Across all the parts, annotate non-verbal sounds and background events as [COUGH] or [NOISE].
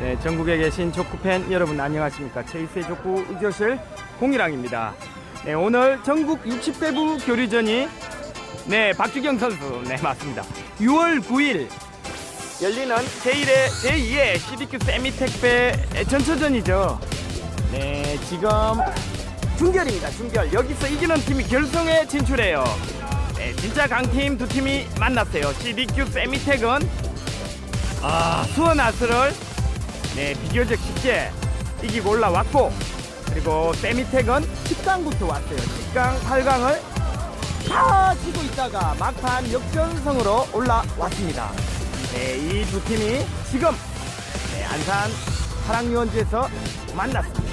네, 전국에 계신 족구 팬 여러분 안녕하십니까? 체이스의 족구 의교실 공일왕입니다. 네, 오늘 전국 60대부 교류전이 네, 박주경 선수. 네, 맞습니다. 6월 9일 열리는 제1회, 제2회 12큐 세미택배 전초전이죠. 네, 지금 중결입니다. 중결. 여기서 이기는 팀이 결승에 진출해요. 네, 진짜 강팀 두 팀이 만났어요. 12큐 세미택은 아, 수원 아스를 네, 비교적 쉽게 이기고 올라왔고 그리고 세미텍은 10강부터 왔어요. 10강, 8강을 다 지고 있다가 막판 역전승으로 올라왔습니다. 네, 이 두 팀이 지금 네, 안산 사랑유원지에서 만났습니다.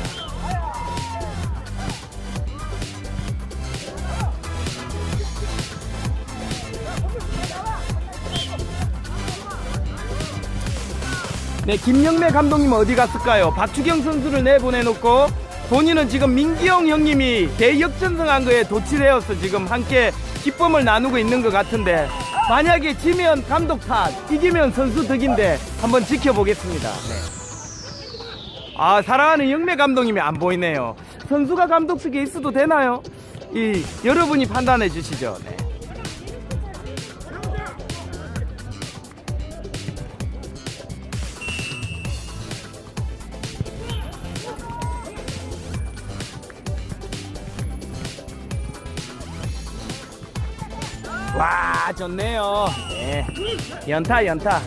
네, 김영래 감독님 어디 갔을까요? 박주경 선수를 내보내놓고 본인은 지금 민기영 형님이 대역전승한 거에 도취되어서 지금 함께 기쁨을 나누고 있는 것 같은데 만약에 지면 감독 탓, 이기면 선수 덕인데 한번 지켜보겠습니다. 네. 아, 사랑하는 영래 감독님이 안 보이네요. 선수가 감독석에 있어도 되나요? 이 여러분이 판단해 주시죠. 네. 와 좋네요. 네. 연타 연타.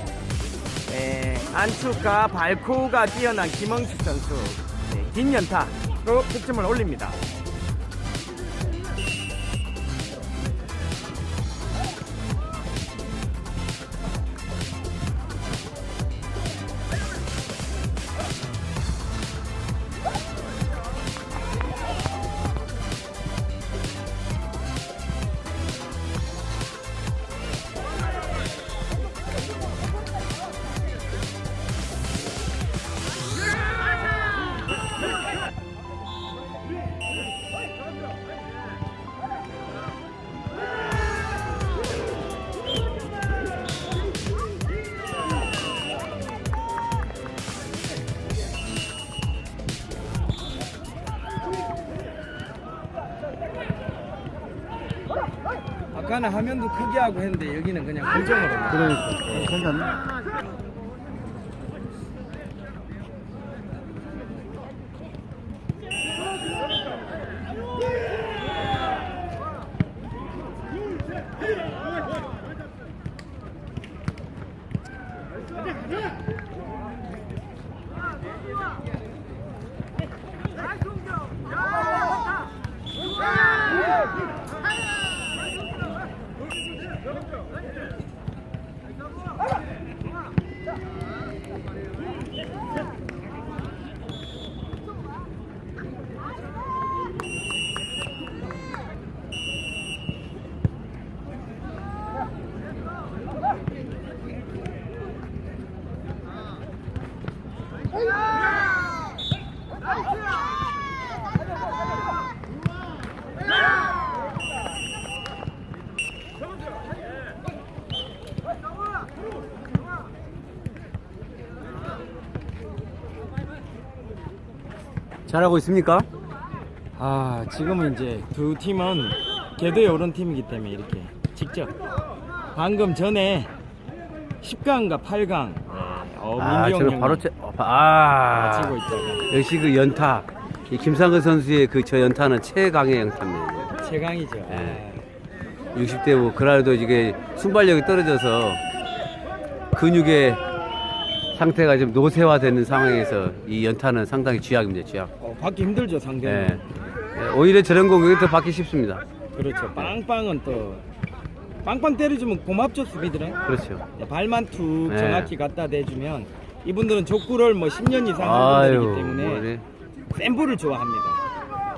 네. 안축과 발코가 뛰어난 김영식 선수. 네. 긴 연타로 득점을 올립니다. 아까는 화면도 크게 하고 했는데 여기는 그냥 고정으로. 그러니까 괜찮네. 잘하고 있습니까? 아 지금은 이제 두 팀은 궤도에 오른 팀이기 때문에 이렇게 직접 방금 전에 10강과 8강 어, 아, 민기영 저는 형이 바로 째, 어, 아, 치고 있다가 역시 그 연타. 이 김상근 선수의 그 저 연타는 최강의 연타입니다. 최강이죠. 네. 60대 뭐 그래도 이게 순발력이 떨어져서 근육의 상태가 좀 노쇠화되는 상황에서 이 연타는 상당히 쥐약입니다, 쥐약. 어, 받기 힘들죠 상대는. 예. 예, 오히려 저런 공격이 더 받기 쉽습니다. 그렇죠. 빵빵은 또 빵빵 때려주면 고맙죠 수비들은. 그렇죠. 네, 발만 툭 네. 정확히 갖다 대주면 이분들은 족구를 뭐 10년 이상 한 아유, 분들이기 때문에 뭐래. 센 볼을 좋아합니다.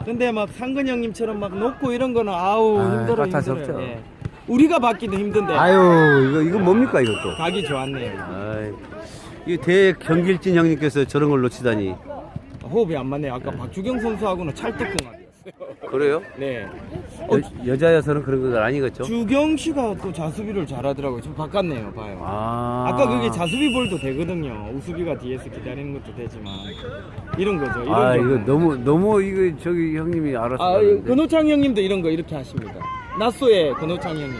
근데 막 상근 형님처럼 막 높고 이런 거는 아우 아, 힘들어 힘들어요. 없죠. 예. 우리가 받기도 힘든데 아유, 이거 이거 뭡니까 이것도? 각이 좋았네요. 아이, 이 대경길진 형님께서 저런 걸 놓치다니. 호흡이 안 맞네요. 아까 박주경 선수하고는 찰떡궁합이었어요. 그래요? 네. 여, 여자여서는 그런 건 아니겠죠? 주경 씨가 또 자수비를 잘하더라고요. 좀 바꿨네요, 봐요. 아. 아까 그게 자수비 볼도 되거든요. 우수비가 뒤에서 기다리는 것도 되지만 이런 거죠. 이런 아. 이거 너무 너무 이거 저기 형님이 알아서. 아, 하는데. 근호창 형님도 이런 거 이렇게 하십니다. 낮소의 근호창 형님. 네.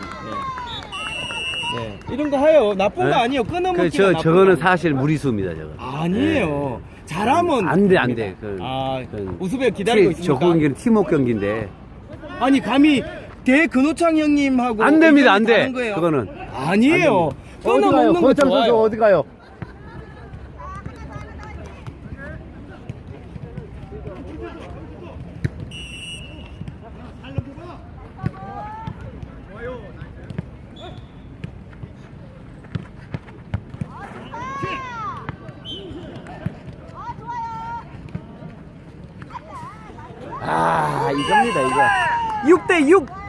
네. 이런 거 해요. 나쁜 거 네? 아니에요. 그, 끊어먹기가 저 나쁜 저거는 거 사실 무리수입니다 저거. 아니에요. 잘하면 안 돼, 안. 돼. 그- 아, 그- 우수비가 기다리고 티- 있습니까? 저 경기는 팀워크 경기인데 아니 감히 대 근호창 형님하고 안 됩니다, 안 의견이 돼. 다른 거예요. 그거는. 아니에요. 끊어먹는 거 선수 좋아요. 어디 가요? 아 이겁니다 이거. 6대 6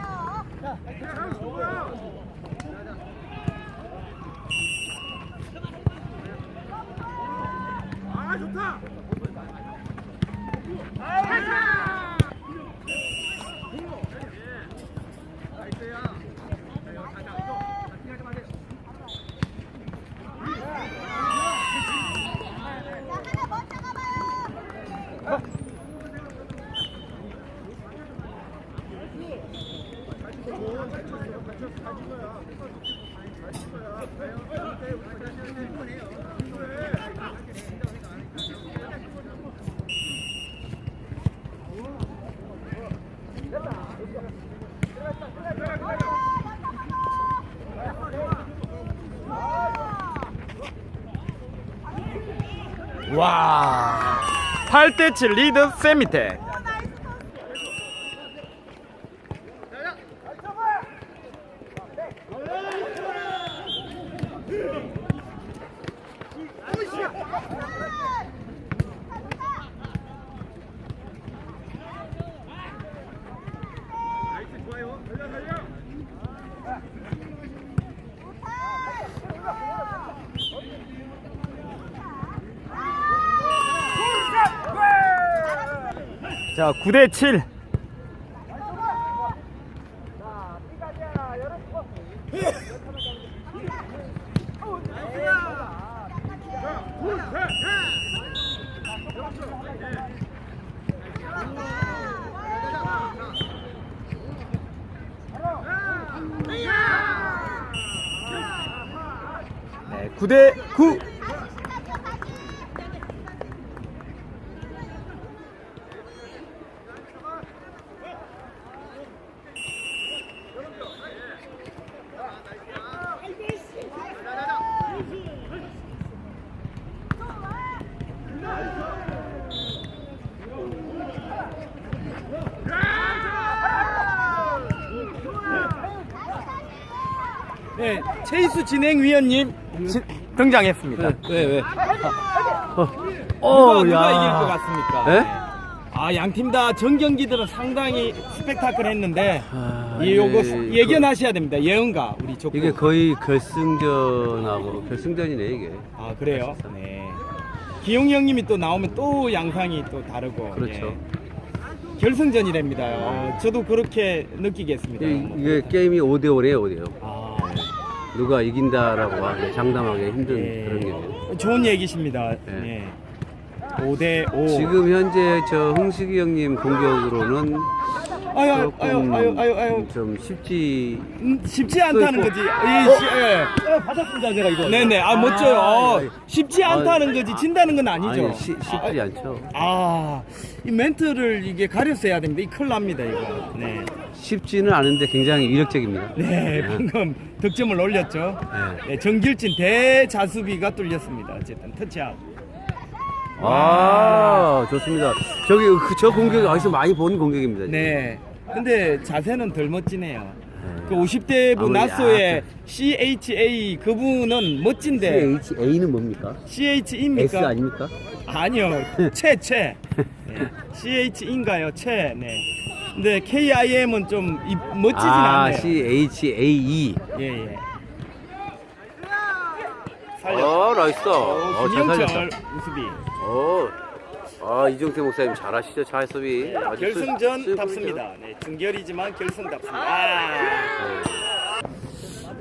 와. 8대 7 리드 세미테 자 9대 7 네, 9대 9 네, 체이스 진행위원님 지- 등장했습니다. 왜 왜? 어, 누가, 누가 야. 이길 것 같습니까? 네? 아, 양 팀 다 전 경기들은 상당히 스펙타클 했는데 아, 이 요거 이게 예견하셔야 됩니다. 예언가 우리 그- 족구. 이게 거의 결승전하고 결승전이네 이게. 아, 그래요? 네. 기용 형님이 또 나오면 또 양상이 또 다르고. 그렇죠. 예. 결승전이랍니다. 어, 저도 그렇게 느끼겠습니다. 이- 이게 게임이 5대 5네요 5대 5. 아, 누가 이긴다라고 하기 장담하기 힘든 예. 그런 게임이에요. 좋은 얘기십니다. 예. 네. 5대 5. 지금 현재 저 흥식이 형님 공격으로는 아유, 아유, 조금 아유, 아유, 아유. 좀 쉽지 음, 쉽지 않다는 또 거지. 예, 시- 예. 받았습니다 제가 이거 네네. 아, 멋져요. 어, 예. 쉽지 않다는 거지. 진다는 건 아니죠. 아니, 쉬- 쉽지 않죠. 아, 이 멘트를 이게 가려서 해야 됩니다. 이 큰일 납니다, 이거. 네. 쉽지는 않은데 굉장히 위력적입니다. 네, 방금 득점을 올렸죠. 네. 네, 정길진 대자수비가 뚫렸습니다. 어쨌든 터치아웃. 아 좋습니다. 저기 그, 저 공격 어디서 많이 본 공격입니다. 네. 근데 자세는 덜 멋지네요. 네. 그 50대부 아무리 나소의 약간- CHA 그분은 멋진데 CHA는 뭡니까? CH입니까? S 아닙니까? 아니요, [LAUGHS] 채, 채. 네. CH인가요, 채. 네. 근데 KIM은 좀 이- 멋지진 아 않네요. CHAE. 예, 예. 살려. 어 나이스. 어, 어, 잘 김영철 살렸다. 우수비. 어 아 이정태 목사님 잘하시죠 잘 수비. 아주 수- 수비 결승전답습니다. 네, 중결이지만 결승 답습니다. 아.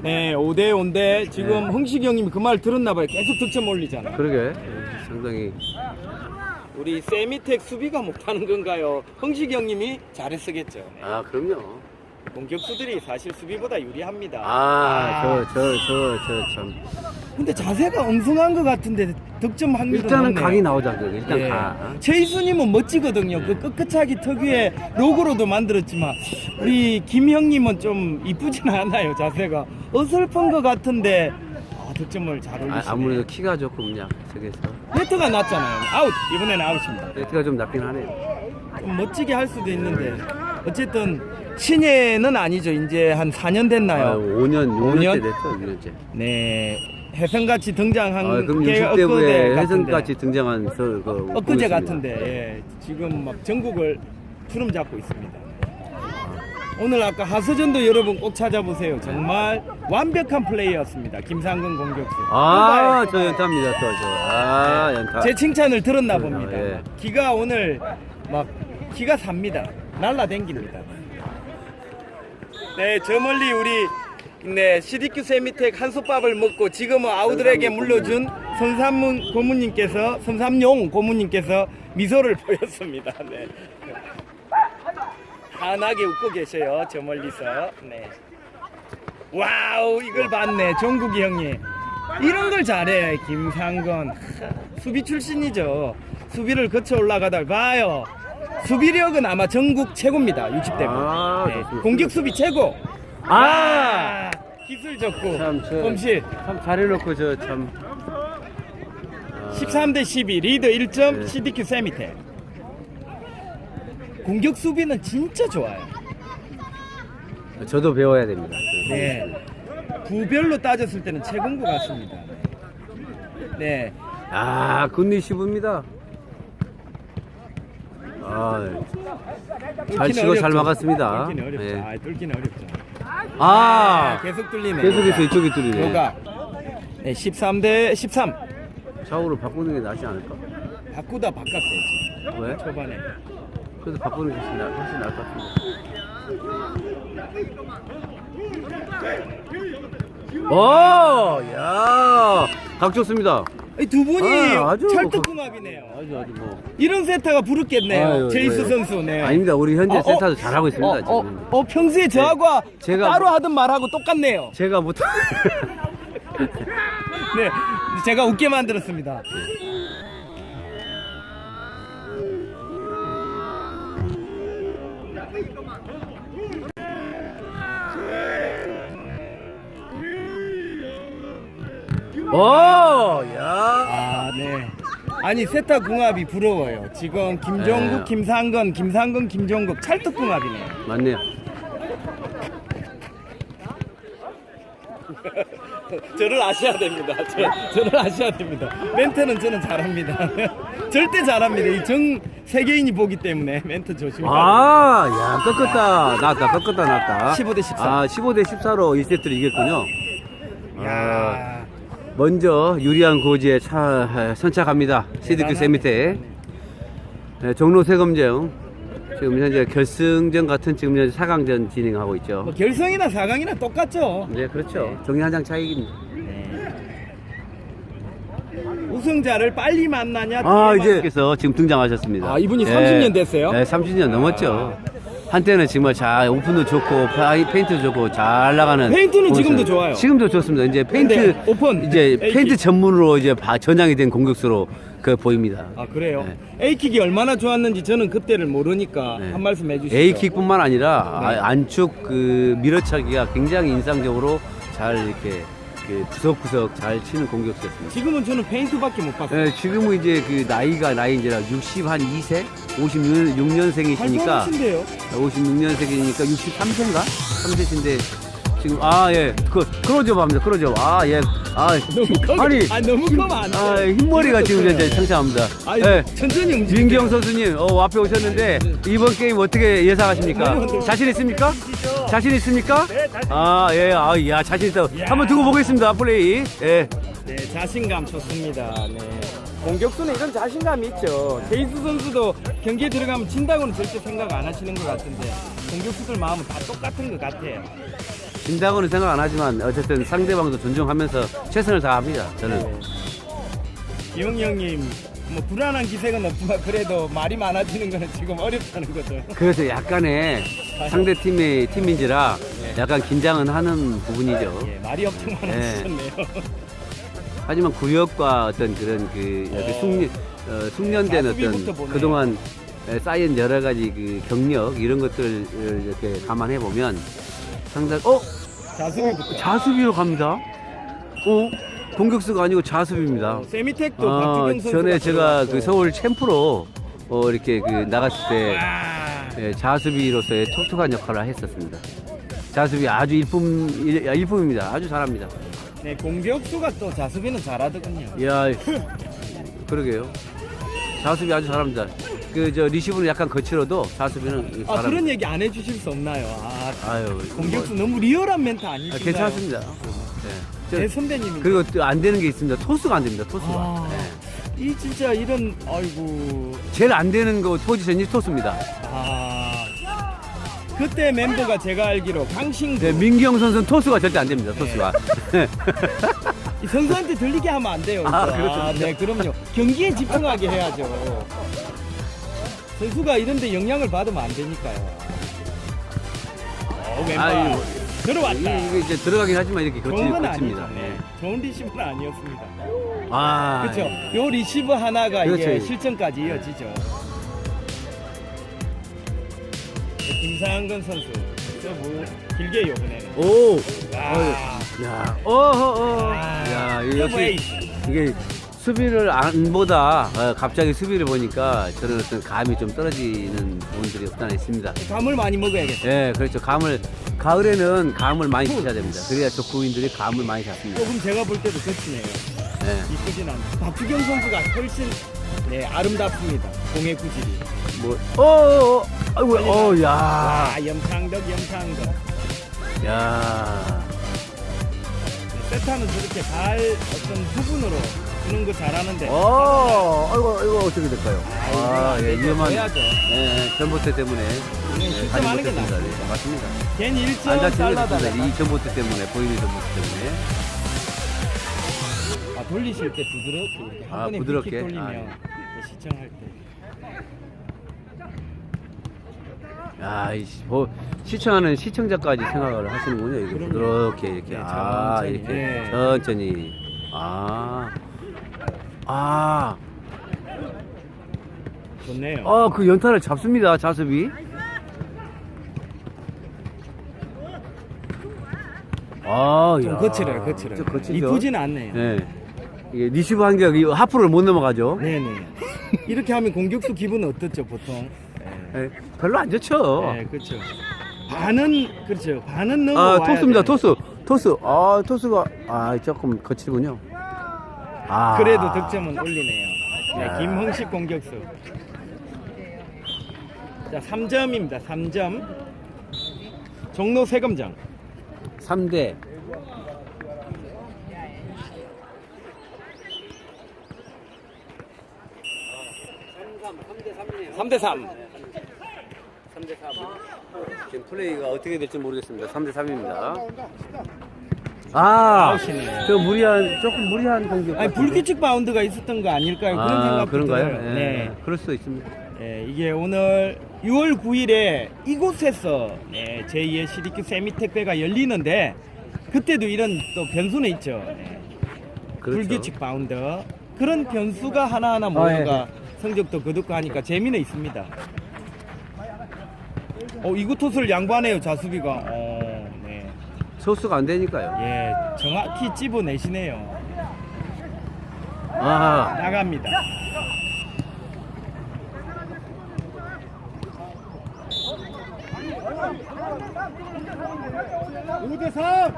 네, 5대 5인데 지금 흥식이 형님이 그 말 들었나 봐요. 계속 득점 올리잖아. 그러게 상당히 우리 세미텍 수비가 못하는 건가요? 흥식이 형님이 잘했으겠죠. 네. 아 그럼요. 공격수들이 사실 수비보다 유리합니다. 아 저 저 저 저 참 근데 자세가 엉성한 것 같은데 득점 확률은 일단은 높네요. 각이 나오자 그 일단 예. 각. 최희수님은 멋지거든요. 그 끗끗하기 특유의 로고로도 만들었지만 우리 김 형님은 좀 이쁘지는 않아요. 자세가 어설픈 것 같은데 아, 득점을 잘 올리시네. 아, 아무래도 키가 조금 약해서 네트가 났잖아요. 아웃 이번에는 아웃입니다. 네트가 좀 낮긴 하네요. 좀 멋지게 할 수도 있는데 어쨌든 신예는 아니죠. 이제 한 4년 아, 됐나요? 5년 6년째 5년? 됐죠 6년째. 네. 해성같이 등장한 아, 그럼 게 60대부에 엊그제 같은데. 해성같이 등장한 서, 그 엊그제 보겠습니다. 같은데 예, 지금 막 전국을 푸름 잡고 있습니다. 오늘 아까 하서전도 여러분 꼭 찾아보세요. 정말 완벽한 플레이였습니다. 김상근 공격수. 아, 저 연타입니다, 저, 저. 아, 연타. 제 칭찬을 들었나 봅니다. 예. 기가 오늘 막 기가 삽니다. 날라댕깁니다. 네, 저 멀리 우리 네 CDQ 세미텍 한솥밥을 먹고 지금은 아우들에게 물려준 선삼문 고모님께서 선삼용 고모님께서 미소를 [LAUGHS] 보였습니다. 네. 환하게 웃고 계셔요. 저 멀리서. 네. 와우 이걸 봤네 정국이 형님 이런 걸 잘해 김상건 하, 수비 출신이죠 수비를 거쳐 올라가다 봐요 수비력은 아마 전국 최고입니다 60대 아, 네. 좋습니다. 공격 수비 최고 아! 아, 기술 좋고 참, 저. 범실 참 잘해놓고, 저, 참. 아, 13 대 12 리드 1점 네. CDQ 세미테 공격 수비는 진짜 좋아요 저도 배워야 됩니다. 네. 부별로 따졌을 때는 최고인 것 같습니다. 네. 아, 굿니 시부입니다. 아, 잘 치고 잘. 막았습니다. 뚫기는 어렵죠. 예. 아, 뚫기는 어렵죠. 아, 계속 뚫리네. 계속해서 이쪽이 뚫리네. 요가. 네, 13대 13. 좌우로 바꾸는 게 낫지 않을까? 바꾸다 바꿨어요, 지금. 왜? 초반에. 그래도 바꾸는 게 훨씬, 나, 훨씬 나을 것 같은데. 오, 야, 각 좋습니다. 이두 분이 아, 아주 찰떡궁합이네요. 아주 아주 뭐. 이런 세타가 부르겠네요. 아유, 제이스 네. 선수. 네. 아닙니다. 우리 현재 어, 어? 센터도 잘하고 있습니다. 어, 어, 지금. 어, 평소에 저하고 제가 따로 뭐- 하던 말하고 똑같네요. 제가 못. [LAUGHS] 네. 제가 웃게 만들었습니다. 오, 야. 아, 네. 아니 세타 궁합이 부러워요. 지금 김종국, 네. 김상건, 김상건, 김종국 찰떡 궁합이네요. 맞네요. [LAUGHS] 저를 아셔야 됩니다. 저, 저를 아셔야 됩니다. 멘트는 저는 잘합니다. [LAUGHS] 절대 잘합니다. 이정 세계인이 보기 때문에 멘트 조심하세요. 아, 야, 꺾었다. 나왔다. 꺾었다. 나왔다. 15대 14. 아, 15대 14로 1세트를 이겼군요. 아, 야, 먼저 유리한 고지에 차, 선착합니다. 시드큐 대단하네. 세미테. 네, 종로 세검정. 지금 현재 결승전 같은 지금 현재 4강전 진행하고 있죠. 뭐 결승이나 4강이나 똑같죠. 네, 그렇죠. 정리 한 장 차이입니다. 우승자를 빨리 만나냐? 아, 이제 그래서 지금 등장하셨습니다. 아, 이분이 30년 됐어요? 네, 30년 넘었죠. 한때는 정말 잘 오픈도 좋고 페- 페인트도 좋고 잘 나가는 페인트는 공격수. 지금도 좋아요. 지금도 좋습니다. 이제 페인트 근데 오픈, 이제 에이킥. 페인트 전문으로 이제 바- 전향이 된 공격수로 그 보입니다. 아 그래요? 네. A킥이 얼마나 좋았는지 저는 그때를 모르니까 네. 한 말씀 해주시죠. A킥뿐만 아니라 네. 아, 안쪽 그 밀어차기가 굉장히 인상적으로 잘 이렇게 그 구석구석 잘 치는 공격수였습니다. 지금은 저는 페인트밖에 못 봤어요. 네, 지금은 이제 그 나이가 나이 이제 60 한 2세, 56년생이시니까 활발하신데요? 56년생이니까 63세인가? 3세신데 지금 아 예, 그 크로즈업 합니다. 크로즈업. 아 예, 아 너무 커. 아니 아 너무 힘- 커면 안 돼. 아 흰머리가 지금 현재 창창합니다. 아 예. 천천히 움직여. 민경 선수님, 어, 앞에 오셨는데 이번 게임 어떻게 예상하십니까? 너무 자신 있습니까? 자신 있습니까? 네, 자신 아 예, 아, 야 자신 있다. 야. 한번 두고 보겠습니다. 플레이. 예. 네, 자신감 좋습니다. 네. 공격수는 이런 자신감이 있죠. 제이스 선수도 경기에 들어가면 진다고는 절대 생각 안 하시는 것 같은데 공격수들 마음은 다 똑같은 것 같아요. 진다고는 생각 안 하지만 어쨌든 상대방도 존중하면서 최선을 다합니다. 저는. 이영희 형님 뭐 불안한 기색은 없지만 그래도 말이 많아지는 거는 지금 어렵다는 거죠. 그래서 약간의 상대 팀의 팀인지라 약간 긴장은 하는 부분이죠. 예, 말이 엄청 많아지셨네요. 하지만 구역과 어떤 그런 그 어. 숙련, 어, 숙련된 어떤 보네요. 그동안 에, 쌓인 여러 가지 그 경력 이런 것들을 이렇게 감안해 보면 상당 어 자수비부터. 자수비로 갑니다. 어 공격수가 아니고 자수비입니다. 어, 세미텍도 어, 선수가 전에 제가. 그 서울 챔프로 어, 이렇게 그 나갔을 때 아, 예, 자수비로서의 톡톡한 역할을 했었습니다. 자수비 아주 일품 일, 일품입니다. 아주 잘합니다. 네 공격수가 또 자수비는 잘하더군요. 이야 그러게요. 자수비 아주 잘합니다. 그 저 리시브는 약간 거칠어도 자수비는 아 잘합니다. 그런 얘기 안 해주실 수 없나요? 아 아유 공격수 너무 리얼한 멘트 뭐, 아, 아니신가요? 괜찮습니다. 네. 제 저- 선배님이 그리고 또 안 되는 게 있습니다. 토스가 안 됩니다. 토스가. 아, 네. 이 진짜 이런 아이고 제일 안 되는 거 포지션이 토스입니다. 아 그때 멤버가 제가 알기로 강신구 네, 민기영 선수는 토스가 절대 안 됩니다. 토스가. 이 선수한테 들리게 하면 안 돼요. 아. 그렇죠. 네, 그럼요. 경기에 집중하게 해야죠. 선수가 이런데 영향을 받으면 안 되니까요. 어, 왼발 아이고. 들어왔다. 이게, 이게 이제 들어가긴 하지만 이렇게 거치, 좋은 건 거칩니다. 아니죠. 네. 네. 좋은 리시브는 아니었습니다. 아, 그렇죠. 예. 요 리시브 하나가 이게 그렇죠. 실전까지 이어지죠. 김상근 선수 서브 길게 요번에는. 오, 아, 야, 어허, 어, 아, 야, 이거 서브 역시. 이게 수비를 안 보다 어, 갑자기 수비를 보니까 저는 어떤 감이 좀 떨어지는 부분들이 없잖아 있습니다. 감을 많이 먹어야겠다. 예, 그렇죠. 감을 가을에는 감을 많이 치셔야 됩니다. 그래야 족구인들이 감을 많이 잡습니다. 조금 제가 볼 때도 그렇네요. 예, 이쁘진 않아. 박주경 선수가 훨씬 네 아름답습니다. 공의 구질이. 뭐, 어, 어, 어, 아이고, 어, 야, 와 염창덕 염창덕. 야, 세타는 저렇게 발 어떤 부분으로 주는 거 잘하는데. 어, 아이고, 아이고 어떻게 될까요? 아, 예, 위험한, 해야죠. 예, 전봇대 때문에 네, 예, 가지 실점 하는 게 못했습니다. 낫죠. 네, 맞습니다. 괜히 안 1점 다치는 게 달라달라. 좋습니다. 이 전봇대 때문에 보이는 전봇대 때문에. 아 돌리실 때 부드럽게 이렇게 한 아, 번에 부드럽게? 킥 돌리면 아, 네, 시청할 때. 이 시- 뭐, 시청하는 시청자까지 생각을 하시는군요. 그럼요. 부드럽게 이렇게. 네, 아, 천천히. 이렇게. 네. 천천히. 아. 아. 좋네요. 어, 그 연타를 잡습니다. 자습이. 아, 좀 야. 거칠어요, 거칠어요. 좀 거치죠. 이쁘진 않네요. 네. 이게 리시브 한격 이 하프를 못 넘어가죠. 네네. 이렇게 하면 공격수 기분은 어떻죠 보통? 네, 별로 안 좋죠. 네, 그렇죠. 반은 그렇죠. 반은 넘어 아, 토스입니다. 돼. 토스. 토스. 아, 토스가 아, 조금 거칠군요. 아. 그래도 득점은 올리네요. 네, 야. 김흥식 공격수. 자, 3점입니다. 3점. 종로 세검장. 3대 3대 3. 3대 3. 지금 플레이가 어떻게 될지 모르겠습니다. 3대 3입니다. 아. 저 무리한 조금 무리한 공격. 아니 같은데? 불규칙 바운드가 있었던 거 아닐까요? 그런 아, 생각도 그런가요? 예, 네. 그럴 수도 있습니다. 예, 이게 오늘 6월 9일에 이곳에서 네, 제2의 시리큐 세미택배가 열리는데 그때도 이런 또 변수는 있죠. 네, 그렇죠. 불규칙 바운드 그런 변수가 하나하나 모여가 성적도 거둡고 하니까 재미는 있습니다. 어, 이구 토스를 양보하네요 자수비가. 어, 네. 소수가 안 되니까요. 예, 정확히 찝어내시네요. 아, 나갑니다. 오대 3!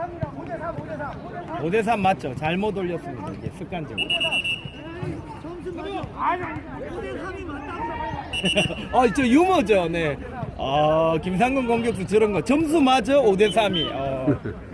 5대3 맞죠? 잘못 올렸습니다. 이게 습관적으로. 아, 저 유머죠, 네. 어, 김상근 공격수 저런 거 점수 맞아 5대3이. 어, [LAUGHS]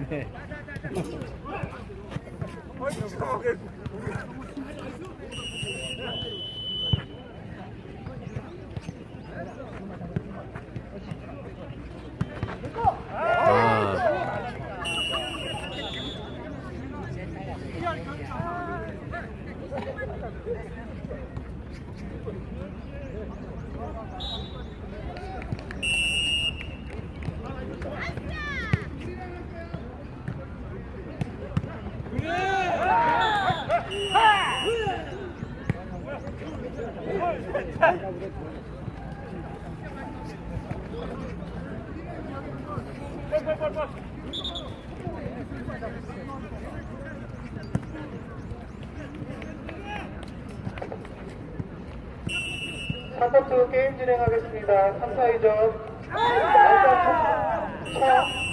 네. 3세트 게임 진행하겠습니다. 3, 4위전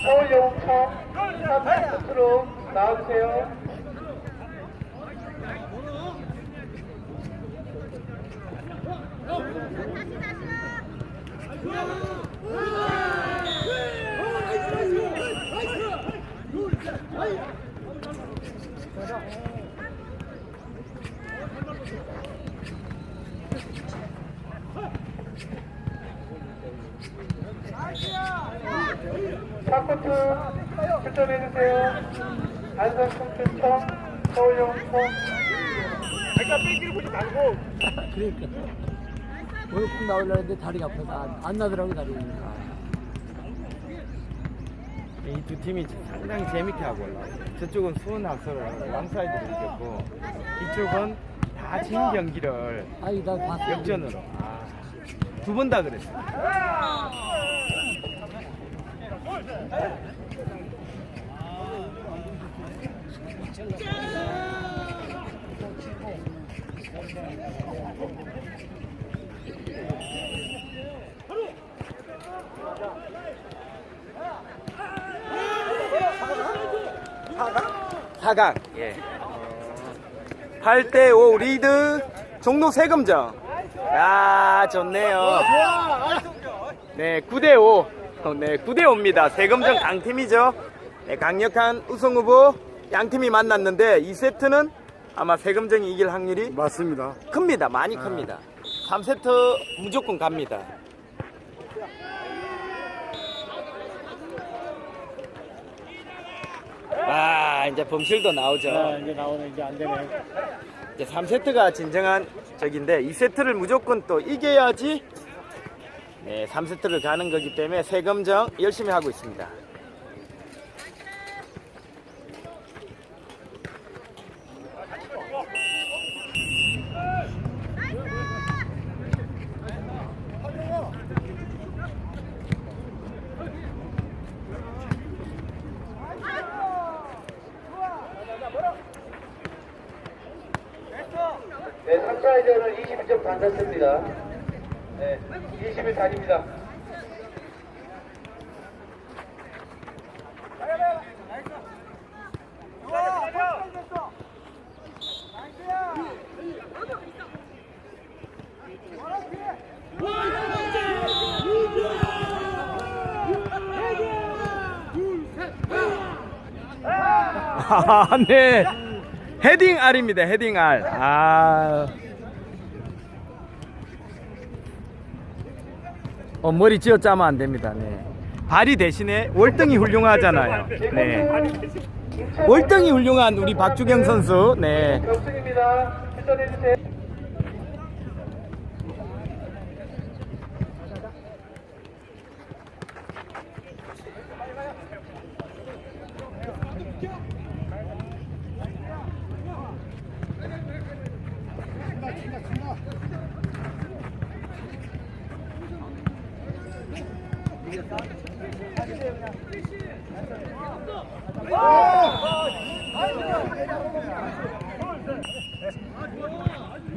서울 영웅청 3세트로 나와주세요. 사코트 출전해주세요. 안산 청춘청 서울 영웅청 그러니까. 오늘 꼭 나오려는데 다리가 아파서 안, 안 나더라고 다리가. 이 두 팀이 상당히 재밌게 하고 올라왔어요. 저쪽은 수원 학설을 하고 왕사이드를 이겼고 이쪽은 다 진 경기를 아니 나 봤어 역전으로 두 번 다 그랬어요. 사각. 예. 8대5 리드 종로 세금정. 야, 좋네요. 네, 9대5. 네, 9대5입니다. 세금정 강팀이죠. 네, 강력한 우승 후보 양 팀이 만났는데 2세트는 아마 세금정이 이길 확률이 맞습니다. 큽니다. 많이 큽니다. 3세트 무조건 갑니다. 아, 이제 범실도 나오죠. 이제 나오는 이제 안 되네. 이제 3세트가 진정한 적인데 2세트를 무조건 또 이겨야지 네, 3세트를 가는 거기 때문에 세금정 열심히 하고 있습니다. 네, 3사위전은 21점 반났습니다. 네, 20일 단입니다. 아, 네. 헤딩 R입니다. 헤딩 R. 아. 어, 머리 쥐어 짜면 안 됩니다. 네. 발이 대신에 월등히 훌륭하잖아요. 네. 월등히 훌륭한 우리 박주경 선수. 네. 결승입니다. 출전해주세요.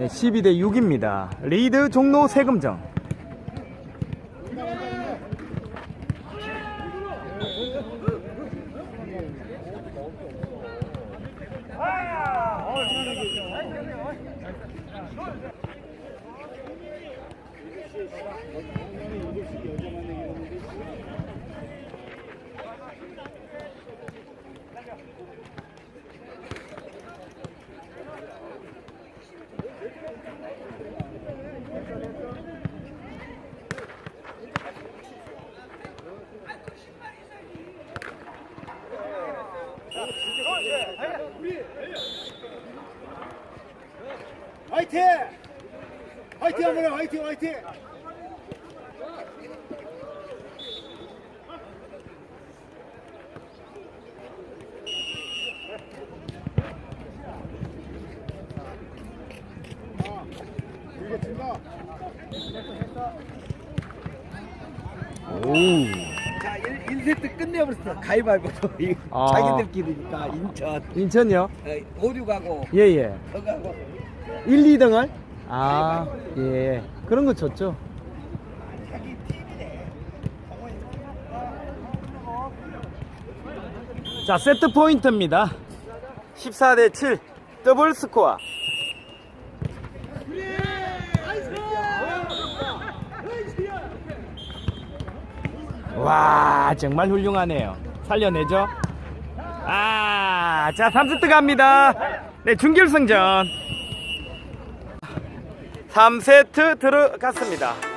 네, 12대 6입니다. 리드 종로 세금정. 어머나 화이팅 화이팅 가위바위보. [LAUGHS] 아. 자기들끼리니까 인천. 인천요? 어, 오륙하고, 예예. 예. 예. 1, 2등을? 아, 예. 그런 거 좋죠. 자, 세트 포인트입니다. 14대 7. 더블 스코어. 와, 정말 훌륭하네요. 살려내죠? 아, 자, 3세트 갑니다. 네, 준결승전. 3세트 들어갔습니다.